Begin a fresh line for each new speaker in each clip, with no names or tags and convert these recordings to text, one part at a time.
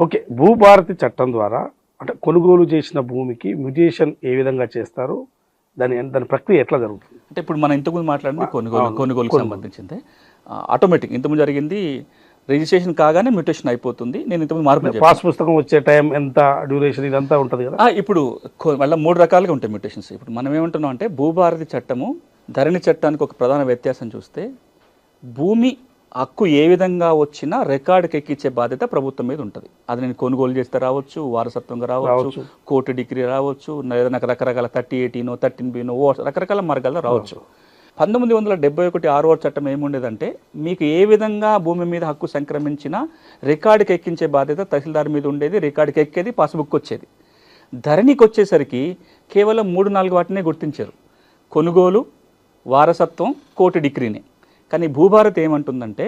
Okay Bhubharati చట్టం ద్వారా అంటే కొనుగోలు చేసిన భూమికి మ్యూటేషన్ ఏ విధంగా చేస్తారు? దాని దాని ప్రక్రియ ఎట్లా జరుగుతుంది?
అంటే ఇప్పుడు మనం ఇంతకుముందు మాట్లాడింది కొనుగోలు. కొనుగోలుకు సంబంధించింది. ఆటోమేటిక్ ఇంతకుముందు జరిగింది రిజిస్ట్రేషన్ కాగానే మ్యూటేషన్ అయిపోతుంది. నేను ఇంతకుముందు మార్పు.
పాస్ పుస్తకం వచ్చే టైం ఎంత డ్యూరేషన్ ఇదంతా ఉంటుంది కదా?
ఇప్పుడు మళ్ళీ మూడు రకాలుగా ఉంటాయి మ్యూటేషన్స్ ఇప్పుడు మనం ఏమంటున్నాం అంటే భూభారతి చట్టము ధరణి చట్టానికి ఒక ప్రధాన వ్యత్యాసం చూస్తే భూమి హక్కు ఏ విధంగా వచ్చినా రికార్డుకి ఎక్కించే బాధ్యత ప్రభుత్వం మీద ఉంటుంది. అది నేను కొనుగోలు చేస్తే రావచ్చు వారసత్వంగా రావచ్చు. కోర్టు డిగ్రీ రావచ్చు ఏదైనా రకరకాల థర్టీ ఎయిటీనో థర్టీన్ బీనో ఓ రకరకాల మార్గాల్లో రావచ్చు. పంతొమ్మిది వందల డెబ్బై ఒకటి ఆరో చట్టం ఏముండేదంటే మీకు ఏ విధంగా భూమి మీద హక్కు సంక్రమించినా రికార్డుకి ఎక్కించే బాధ్యత తహసీల్దార్ మీద ఉండేది రికార్డుకి ఎక్కేది పాస్బుక్ వచ్చేది. ధరణికి వచ్చేసరికి కేవలం మూడు నాలుగు వాటినే గుర్తించారు. కొనుగోలు వారసత్వం కోర్టు డిగ్రీని. కానీ భూభారత్ ఏమంటుందంటే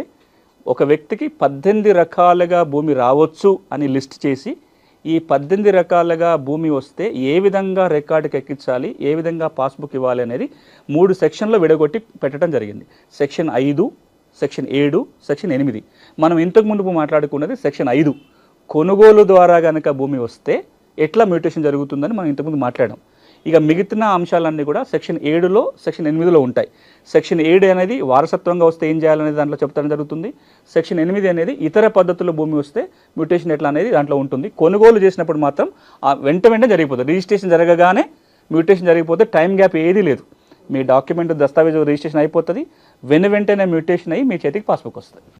ఒక వ్యక్తికి పద్దెనిమిది రకాలుగా భూమి రావచ్చు అని లిస్ట్ చేసి ఈ పద్దెనిమిది రకాలుగా భూమి వస్తే ఏ విధంగా రికార్డుకి ఎక్కించాలి ఏ విధంగా పాస్బుక్ ఇవ్వాలి అనేది మూడు సెక్షన్లో విడగొట్టి పెట్టడం జరిగింది. సెక్షన్ ఐదు సెక్షన్ ఏడు సెక్షన్ ఎనిమిది. మనం ఇంతకు ముందు మాట్లాడుకున్నది సెక్షన్ ఐదు. కొనుగోలు ద్వారా కనుక భూమి వస్తే ఎట్లా మ్యూటేషన్ జరుగుతుందని మనం ఇంతకుముందు మాట్లాడాం. ఇక మిగిలిన అంశాలన్నీ కూడా సెక్షన్ ఏడులో సెక్షన్ ఎనిమిదిలో ఉంటాయి. సెక్షన్ ఏడు అనేది వారసత్వంగా వస్తే ఏం చేయాలనేది దాంట్లో చెప్తాను జరుగుతుంది. సెక్షన్ ఎనిమిది అనేది ఇతర పద్ధతుల్లో భూమి వస్తే మ్యూటేషన్ ఎట్లా అనేది దాంట్లో ఉంటుంది. కొనుగోలు చేసినప్పుడు మాత్రం ఆ వెంట వెంటనే జరిగిపోతుంది. రిజిస్ట్రేషన్ జరగగానే మ్యూటేషన్ జరిగిపోతే టైం గ్యాప్ ఏదీ లేదు. మీ డాక్యుమెంట్ దస్తావేజు రిజిస్ట్రేషన్ అయిపోతుంది. వెను వెంటనే మ్యూటేషన్ అయ్యి మీ చేతికి పాస్బుక్ వస్తుంది.